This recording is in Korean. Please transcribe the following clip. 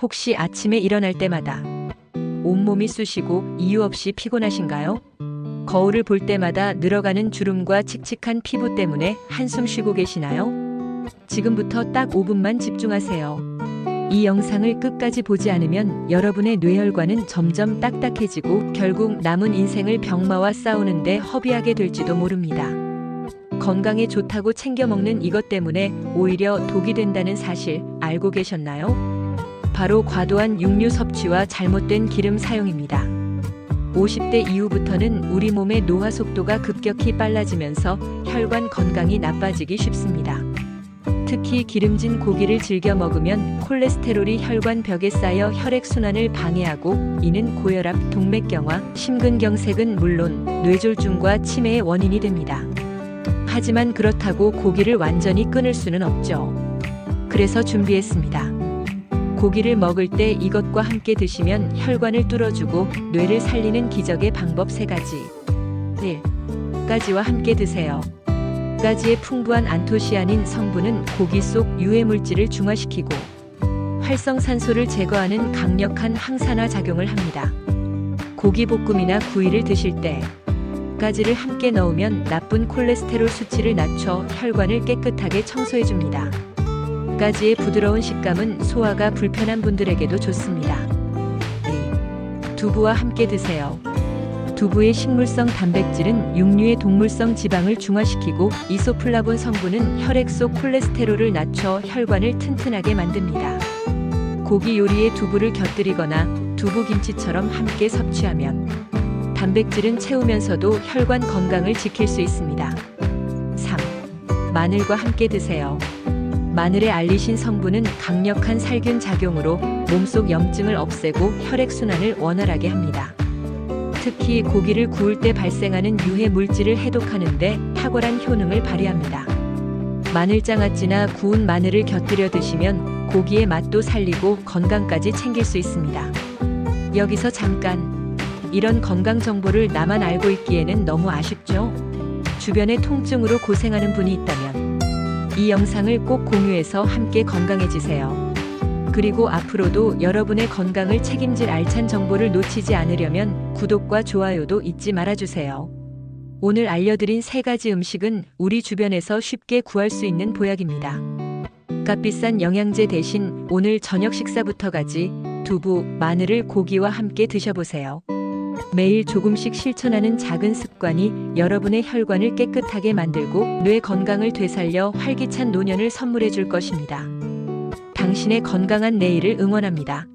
혹시 아침에 일어날 때마다 온몸이 쑤시고 이유 없이 피곤하신가요? 거울을 볼 때마다 늘어가는 주름과 칙칙한 피부 때문에 한숨 쉬고 계시나요? 지금부터 딱 5분만 집중하세요. 이 영상을 끝까지 보지 않으면 여러분의 뇌혈관은 점점 딱딱해지고 결국 남은 인생을 병마와 싸우는데 허비하게 될지도 모릅니다. 건강에 좋다고 챙겨 먹는 이것 때문에 오히려 독이 된다는 사실 알고 계셨나요? 바로 과도한 육류 섭취와 잘못된 기름 사용입니다. 50대 이후부터는 우리 몸의 노화 속도가 급격히 빨라지면서 혈관 건강이 나빠지기 쉽습니다. 특히 기름진 고기를 즐겨 먹으면 콜레스테롤이 혈관 벽에 쌓여 혈액 순환을 방해하고 이는 고혈압, 동맥경화, 심근경색은 물론 뇌졸중과 치매의 원인이 됩니다. 하지만 그렇다고 고기를 완전히 끊을 수는 없죠. 그래서 준비했습니다. 고기를 먹을 때 이것과 함께 드시면 혈관을 뚫어주고 뇌를 살리는 기적의 방법 세 가지. 1. 가지와 함께 드세요. 가지의 풍부한 안토시아닌 성분은 고기 속 유해 물질을 중화시키고 활성산소를 제거하는 강력한 항산화 작용을 합니다. 고기 볶음이나 구이를 드실 때 가지를 함께 넣으면 나쁜 콜레스테롤 수치를 낮춰 혈관을 깨끗하게 청소해 줍니다. 가지의 부드러운 식감은 소화가 불편한 분들에게도 좋습니다. 2. 두부와 함께 드세요. 두부의 식물성 단백질은 육류의 동물성 지방을 중화시키고 이소플라본 성분은 혈액 속 콜레스테롤을 낮춰 혈관을 튼튼하게 만듭니다. 고기 요리에 두부를 곁들이거나 두부김치처럼 함께 섭취하면 단백질은 채우면서도 혈관 건강을 지킬 수 있습니다. 3. 마늘과 함께 드세요. 마늘의 알리신 성분은 강력한 살균 작용으로 몸속 염증을 없애고 혈액순환을 원활하게 합니다. 특히 고기를 구울 때 발생하는 유해 물질을 해독하는데 탁월한 효능을 발휘합니다. 마늘장아찌나 구운 마늘을 곁들여 드시면 고기의 맛도 살리고 건강까지 챙길 수 있습니다. 여기서 잠깐 이런 건강 정보를 나만 알고 있기에는 너무 아쉽죠? 주변에 통증으로 고생하는 분이 있다면 이 영상을 꼭 공유해서 함께 건강해지세요. 그리고 앞으로도 여러분의 건강을 책임질 알찬 정보를 놓치지 않으려면 구독과 좋아요도 잊지 말아주세요. 오늘 알려드린 세 가지 음식은 우리 주변에서 쉽게 구할 수 있는 보약입니다. 값비싼 영양제 대신 오늘 저녁 식사부터까지 두부, 마늘을 고기와 함께 드셔보세요. 매일 조금씩 실천하는 작은 습관이 여러분의 혈관을 깨끗하게 만들고 뇌 건강을 되살려 활기찬 노년을 선물해 줄 것입니다. 당신의 건강한 내일을 응원합니다.